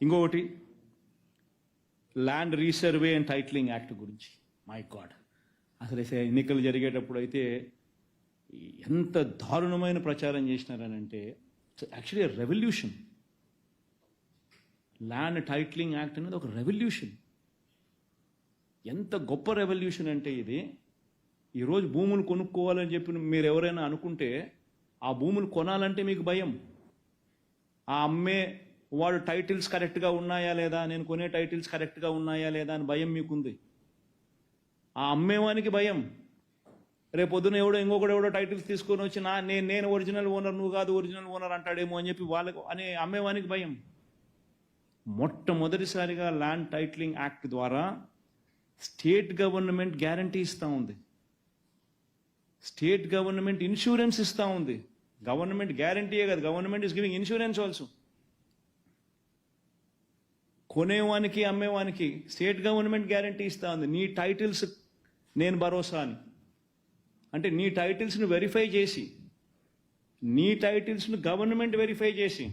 ఇంకొకటి land resurvey and titling act గురించి. My god అసలు ఎన్నికలు జరిగేటప్పుడు అయితే ఎంత దారుణమైన ప్రచారం చేసినారనంటే actually revolution land titling act అనేది ఒక రెవల్యూషన్ ఎంత గొప్ప రెవల్యూషన్ అంటే ఇది. ఈరోజు భూములు కొనుక్కోవాలని చెప్పి మీరు ఎవరైనా అనుకుంటే ఆ భూములు కొనాలంటే మీకు భయం. ఆ అమ్మే వాడు టైటిల్స్ కరెక్ట్గా ఉన్నాయా లేదా? నేను కొనే టైటిల్స్ కరెక్ట్గా ఉన్నాయా లేదా అని భయం మీకుంది. ఆ అమ్మేవానికి భయం. రేపు పొద్దున ఎవడో ఇంకొకడు ఎవడో టైటిల్స్ తీసుకొని వచ్చి నా నేను నేను ఒరిజినల్ ఓనర్ నువ్వు కాదు ఒరిజినల్ ఓనర్ అంటాడేమో అని చెప్పి వాళ్ళకు అనే అమ్మేవానికి భయం. మొట్టమొదటిసారిగా ల్యాండ్ టైటిలింగ్ యాక్ట్ ద్వారా స్టేట్ గవర్నమెంట్ గ్యారంటీ ఇస్తూ ఉంది. స్టేట్ గవర్నమెంట్ ఇన్సూరెన్స్ ఇస్తూ ఉంది. గవర్నమెంట్ గ్యారంటీయే కాదు. Government is giving insurance also. కొనేవానికి అమ్మేవానికి స్టేట్ గవర్నమెంట్ గ్యారంటీ ఇస్తా ఉంది. నీ టైటిల్స్ నేను భరోసా అని. అంటే నీ టైటిల్స్ను వెరిఫై చేసి నీ టైటిల్స్ను గవర్నమెంట్ వెరిఫై చేసి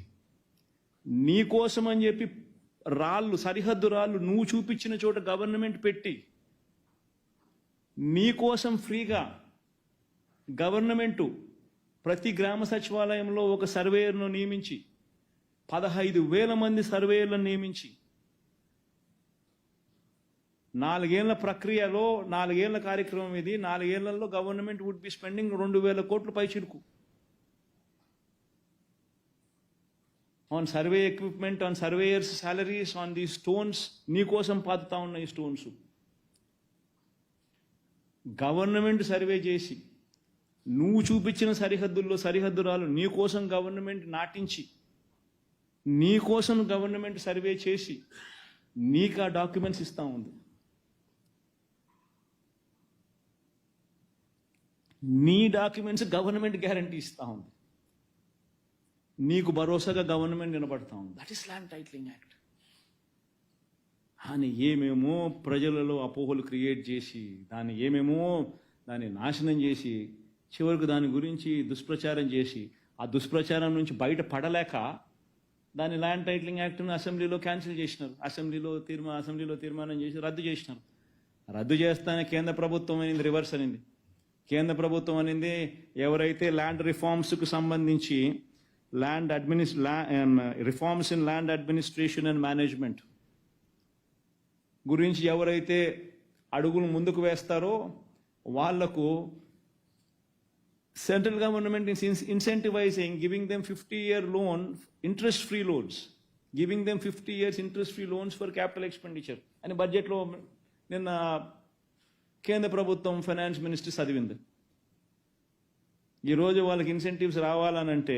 నీ కోసం అని చెప్పి రాళ్ళు సరిహద్దు రాళ్ళు నువ్వు చూపించిన చోట గవర్నమెంట్ పెట్టి నీ కోసం ఫ్రీగా గవర్నమెంటు ప్రతి గ్రామ సచివాలయంలో ఒక సర్వేయర్ను నియమించి పదహైదు వేల మంది సర్వేయర్లను నియమించి నాలుగేళ్ళ ప్రక్రియలో నాలుగేళ్ళ కార్యక్రమం ఇది నాలుగేళ్ళలో గవర్నమెంట్ వుడ్ బి స్పెండింగ్ రెండు వేల కోట్లు పై చిరుకు on survey equipment on surveyors salaries on the stones నీకోసం పాతుతా ఉన్న ఈ స్టోన్స్ గవర్నమెంట్ సర్వే చేసి నువ్వు చూపించిన సరిహద్దుల్లో సరిహద్దురాలు నీ కోసం గవర్నమెంట్ నాటించి నీ కోసం గవర్నమెంట్ సర్వే చేసి నీకు ఆ డాక్యుమెంట్స్ ఇస్తా ఉంది. నీ డాక్యుమెంట్స్ గవర్నమెంట్ గ్యారంటీ ఇస్తా ఉంది. నీకు భరోసాగా గవర్నమెంట్ నిలబడతా ఉంది. That is land titling act అని ఏమేమో ప్రజలలో అపోహలు క్రియేట్ చేసి దాన్ని ఏమేమో దాన్ని నాశనం చేసి చివరికి దాని గురించి దుష్ప్రచారం చేసి ఆ దుష్ప్రచారం నుంచి బయట పడలేక దాని ల్యాండ్ టైటిలింగ్ యాక్ట్ను అసెంబ్లీలో క్యాన్సిల్ చేసినారు. అసెంబ్లీలో తీర్మా అసెంబ్లీలో తీర్మానం చేసి రద్దు చేసినారు. రద్దు చేస్తానే కేంద్ర ప్రభుత్వం అనేది రివర్స్ అనింది కేంద్ర ప్రభుత్వం అనేది ఎవరైతే ల్యాండ్ రిఫార్మ్స్కు సంబంధించి land అడ్మినిస్ reforms in land administration and management గురించి ఎవరైతే అడుగులు ముందుకు వేస్తారో వాళ్ళకు central government incentivising giving them fifty year loan interest free loans giving them fifty years interest free loans for capital expenditure అని బడ్జెట్లో నిన్న కేంద్ర ప్రభుత్వం ఫైనాన్స్ మినిస్టర్ చదివింది. ఈరోజు వాళ్ళకి ఇన్సెంటివ్స్ రావాలనంటే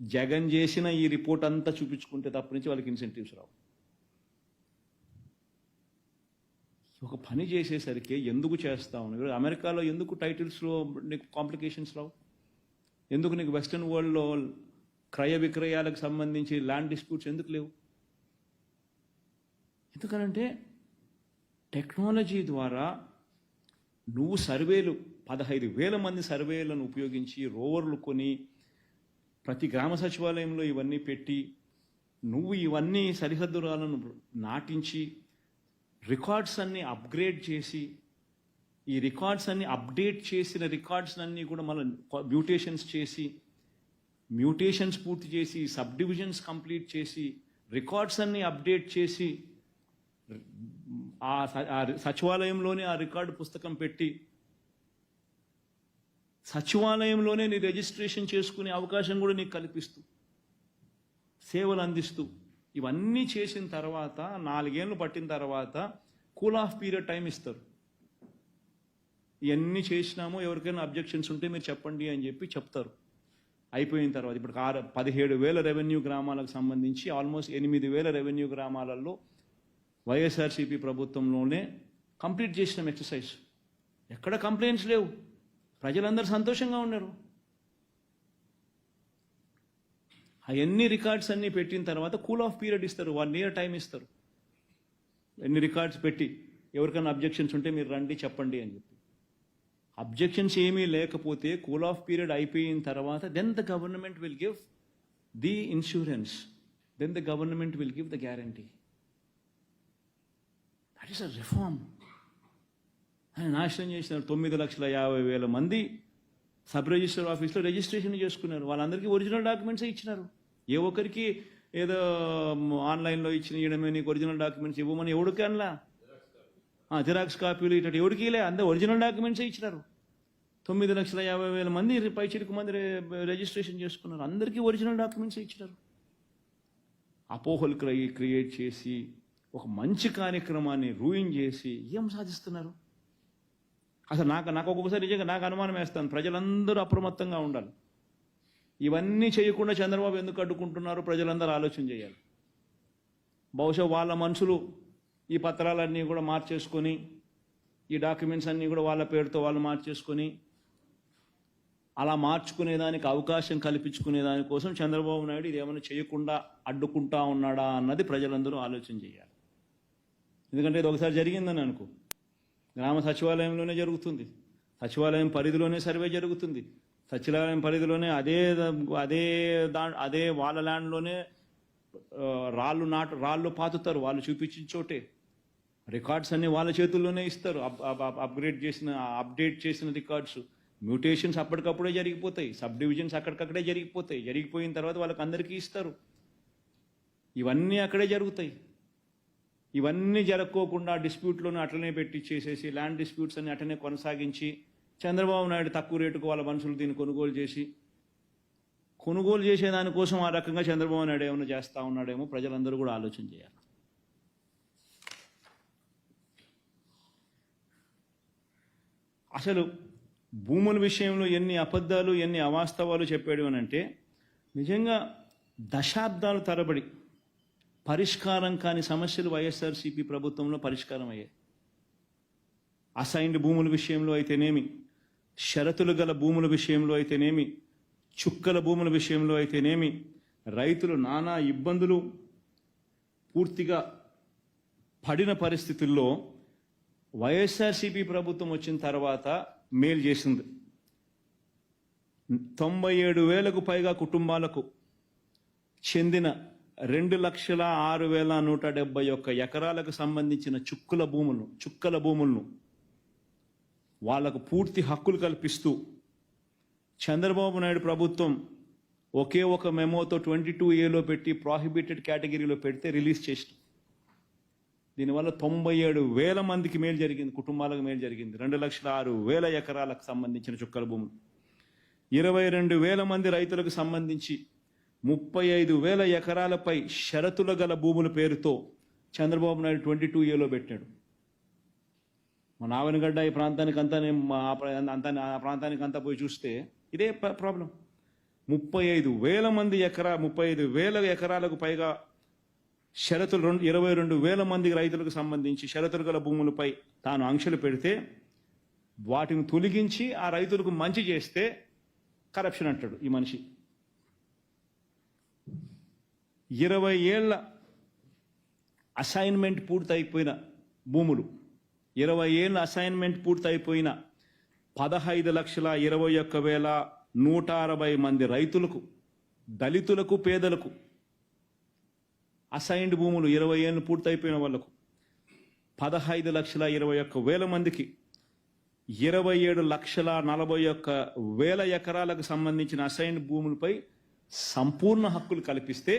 జగన్ చేసిన ఈ రిపోర్ట్ అంతా చూపించుకుంటే తప్ప నుంచి వాళ్ళకి ఇన్సెంటివ్స్ రావు. ఒక పని చేసేసరికి ఎందుకు చేస్తా ఉన్నావు అమెరికాలో ఎందుకు టైటిల్స్లో నీకు కాంప్లికేషన్స్ రావు? ఎందుకు నీకు వెస్ట్రన్ వరల్డ్లో క్రయ విక్రయాలకు సంబంధించి ల్యాండ్ డిస్ప్యూట్స్ ఎందుకు లేవు? ఎందుకనంటే టెక్నాలజీ ద్వారా నువ్వు సర్వేలు పదహైదు వేల మంది సర్వేలను ఉపయోగించి రోవర్లు కొని ప్రతి గ్రామ సచివాలయంలో ఇవన్నీ పెట్టి నువ్వు ఇవన్నీ సరిహద్దురాలను నాటించి రికార్డ్స్ అన్ని అప్గ్రేడ్ చేసి ఈ రికార్డ్స్ అన్ని అప్డేట్ చేసిన రికార్డ్స్ అన్నీ కూడా మళ్ళీ మ్యూటేషన్స్ చేసి మ్యూటేషన్స్ పూర్తి చేసి సబ్ డివిజన్స్ కంప్లీట్ చేసి రికార్డ్స్ అన్ని అప్డేట్ చేసి ఆ స- సచివాలయంలోనే ఆ రికార్డు పుస్తకం పెట్టి సచివాలయంలోనే నీ రిజిస్ట్రేషన్ చేసుకునే అవకాశం కూడా నీకు కల్పిస్తూ సేవలు అందిస్తూ ఇవన్నీ చేసిన తర్వాత నాలుగేళ్ళు పట్టిన తర్వాత కూల్ ఆఫ్ పీరియడ్ టైం ఇస్తారు. ఇవన్నీ చేసినామో ఎవరికైనా అబ్జెక్షన్స్ ఉంటే మీరు చెప్పండి అని చెప్పి చెప్తారు. అయిపోయిన తర్వాత ఇప్పుడు ఆరు పదిహేడు వేల రెవెన్యూ గ్రామాలకు సంబంధించి ఆల్మోస్ట్ ఎనిమిది వేల రెవెన్యూ గ్రామాలలో వైఎస్ఆర్సీపీ ప్రభుత్వంలోనే కంప్లీట్ చేసినాం ఎక్సర్సైజ్. ఎక్కడ కంప్లైంట్స్ లేవు. ప్రజలందరూ సంతోషంగా ఉన్నారు. అవన్నీ రికార్డ్స్ అన్నీ పెట్టిన తర్వాత కూల్ ఆఫ్ పీరియడ్ ఇస్తారు. వన్ ఇయర్ టైం ఇస్తారు. ఎన్ని రికార్డ్స్ పెట్టి ఎవరికైనా అబ్జెక్షన్స్ ఉంటే మీరు రండి చెప్పండి అని చెప్పి. అబ్జెక్షన్స్ ఏమీ లేకపోతే కూల్ ఆఫ్ పీరియడ్ అయిపోయిన తర్వాత then the government will give the insurance then the government will give the guarantee that is a reform ఆయన నాశనం చేసినారు తొమ్మిది లక్షల యాభై వేల మంది సబ్ రిజిస్టర్ ఆఫీస్లో రిజిస్ట్రేషన్ చేసుకున్నారు. వాళ్ళందరికీ ఒరిజినల్ డాక్యుమెంట్స్ ఇచ్చినారు. ఏ ఒక్కరికి ఏదో ఆన్లైన్లో ఇచ్చిన ఇవ్వడమే నీకు ఒరిజినల్ డాక్యుమెంట్స్ ఇవ్వమని ఎవరికి అనలా జిరాక్స్ కాపీలు ఇట్లా ఎవరికి లే అందరూ ఒరిజినల్ డాక్యుమెంట్స్ ఇచ్చినారు. తొమ్మిది లక్షల యాభై వేల మంది పై చిరుకు మంది రిజిస్ట్రేషన్ చేసుకున్నారు. అందరికీ ఒరిజినల్ డాక్యుమెంట్స్ ఇచ్చినారు. అపోహలు క్రియేట్ చేసి ఒక మంచి కార్యక్రమాన్ని రూయిన్ చేసి ఏం సాధిస్తున్నారు? అసలు నాకు నాకు ఒక్కొక్కసారి నిజంగా నాకు అనుమానం వేస్తాను. ప్రజలందరూ అప్రమత్తంగా ఉండాలి. ఇవన్నీ చేయకుండా చంద్రబాబు ఎందుకు అడ్డుకుంటున్నారు ప్రజలందరూ ఆలోచన చేయాలి. బహుశా వాళ్ళ మనుషులు ఈ పత్రాలన్నీ కూడా మార్చేసుకొని ఈ డాక్యుమెంట్స్ అన్నీ కూడా వాళ్ళ పేరుతో వాళ్ళు మార్చేసుకొని అలా మార్చుకునేదానికి అవకాశం కల్పించుకునే దానికోసం చంద్రబాబు నాయుడు ఇది ఏమైనా చేయకుండా అడ్డుకుంటా ఉన్నాడా అన్నది ప్రజలందరూ ఆలోచన చేయాలి. ఎందుకంటే ఇది ఒకసారి జరిగిందని అనుకో. గ్రామ సచివాలయంలోనే జరుగుతుంది. సచివాలయం పరిధిలోనే సర్వే జరుగుతుంది. సచివాలయం పరిధిలోనే అదే అదే దా అదే వాళ్ళ ల్యాండ్లోనే రాళ్ళు నాటు రాళ్ళు పాతుతారు. వాళ్ళు చూపించిన చోటే. రికార్డ్స్ అన్ని వాళ్ళ చేతుల్లోనే ఇస్తారు. అప్- అప్గ్రేడ్ చేసిన అప్డేట్ చేసిన రికార్డ్స్. మ్యూటేషన్స్ అప్పటికప్పుడే జరిగిపోతాయి. సబ్ డివిజన్స్ అక్కడికక్కడే జరిగిపోతాయి. జరిగిపోయిన తర్వాత వాళ్ళకి అందరికీ ఇస్తారు. ఇవన్నీ అక్కడే జరుగుతాయి. ఇవన్నీ జరక్కోకుండా డిస్ప్యూట్లను అట్లనే పెట్టి చేసేసి ల్యాండ్ డిస్ప్యూట్స్ అన్ని అట్లనే కొనసాగించి చంద్రబాబు నాయుడు తక్కువ రేటుకు వాళ్ళ మనుషులు దీన్ని కొనుగోలు చేసి కొనుగోలు చేసేదానికోసం ఆ రకంగా చంద్రబాబు నాయుడు ఏమైనా చేస్తూ ఉన్నాడేమో ప్రజలందరూ కూడా ఆలోచన చేయాలి. అసలు భూముల విషయంలో ఎన్ని అబద్ధాలు ఎన్ని అవాస్తవాలు చెప్పాడు అని అంటే నిజంగా దశాబ్దాలు తరబడి పరిష్కారం కాని సమస్యలు వైఎస్ఆర్సీపీ ప్రభుత్వంలో పరిష్కారం అయ్యాయి అసైన్డ్ భూముల విషయంలో అయితేనేమి షరతులు గల భూముల విషయంలో అయితేనేమి చుక్కల భూముల విషయంలో అయితేనేమి రైతులు నానా ఇబ్బందులు పూర్తిగా పడిన పరిస్థితుల్లో వైఎస్ఆర్సీపీ ప్రభుత్వం వచ్చిన తర్వాత మేలు చేసింది. తొంభై ఏడు వేలకు పైగా కుటుంబాలకు చెందిన రెండు లక్షల ఆరు వేల నూట డెబ్బై ఒక్క ఎకరాలకు సంబంధించిన చుక్కుల భూములను చుక్కల భూములను వాళ్ళకు పూర్తి హక్కులు కల్పిస్తూ చంద్రబాబు నాయుడు ప్రభుత్వం ఒకే ఒక మెమోతో ట్వంటీ టూ ఏలో పెట్టి ప్రాహిబిటెడ్ కేటగిరీలో పెడితే రిలీజ్ చేసిన దీనివల్ల తొంభై ఏడు వేల మందికి మేలు జరిగింది కుటుంబాలకు మేలు జరిగింది. రెండు లక్షల ఆరు వేల ఎకరాలకు సంబంధించిన చుక్కల భూములు. ఇరవై రెండు వేల మంది రైతులకు సంబంధించి ముప్పై ఐదు వేల ఎకరాలపై షరతుల గల భూముల పేరుతో చంద్రబాబు నాయుడు ట్వంటీ టూ ఏలో పెట్టాడు. మా నావనగడ్డ ఈ ప్రాంతానికి అంతా నేను మా ఆ అంతా ఆ ప్రాంతానికి అంతా పోయి చూస్తే ఇదే ప్ర- ప్రాబ్లం. ముప్పై ఐదు వేల మంది ఎకరా ముప్పై ఐదు వేల ఎకరాలకు పైగా షరతులు రెండు ఇరవై రెండు వేల మంది రైతులకు సంబంధించి షరతులు గల భూములపై తాను ఆంక్షలు పెడితే వాటిని తొలగించి ఆ రైతులకు మంచి చేస్తే కరప్షన్ అంటాడు ఈ మనిషి. ఇరవై ఏళ్ళ అసైన్మెంట్ పూర్తయిపోయిన భూములు ఇరవై ఏళ్ళ అసైన్మెంట్ పూర్తయిపోయిన పదహైదు లక్షల ఇరవై ఒక్క వేల నూట అరవై మంది రైతులకు దళితులకు పేదలకు అసైన్డ్ భూములు ఇరవై ఏళ్ళు పూర్తయిపోయిన వాళ్ళకు పదహైదు లక్షల ఇరవై ఒక్క వేల మందికి ఇరవై ఏడు లక్షల నలభై ఒక్క వేల ఎకరాలకు సంబంధించిన అసైన్డ్ భూములపై సంపూర్ణ హక్కులు కల్పిస్తే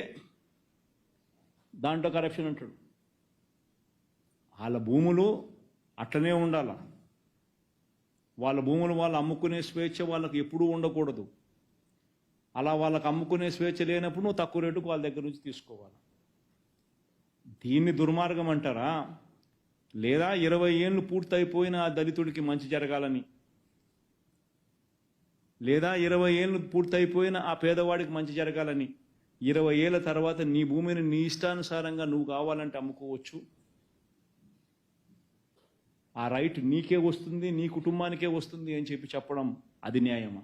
దాంట్లో కరప్షన్ అంటాడు. వాళ్ళ భూములు అట్లనే ఉండాల? వాళ్ళ భూములు వాళ్ళు అమ్ముకునే స్వేచ్ఛ వాళ్ళకి ఎప్పుడూ ఉండకూడదు. అలా వాళ్ళకి అమ్ముకునే స్వేచ్ఛ లేనప్పుడు నువ్వు తక్కువ రేటుకు వాళ్ళ దగ్గర నుంచి తీసుకోవాలి? దీన్ని దుర్మార్గం అంటారా? లేదా ఇరవై ఏళ్ళు పూర్తయిపోయిన ఆ దళితుడికి మంచి జరగాలని? లేదా ఇరవై ఏళ్ళు పూర్తయిపోయిన ఆ పేదవాడికి మంచి జరగాలని? ఇరవై ఏళ్ళ తర్వాత నీ భూమిని నీ ఇష్టానుసారంగా నువ్వు కావాలంటే అమ్ముకోవచ్చు. ఆ రైట్ నీకే వస్తుంది నీ కుటుంబానికే వస్తుంది అని చెప్పి చెప్పడం అది న్యాయమా?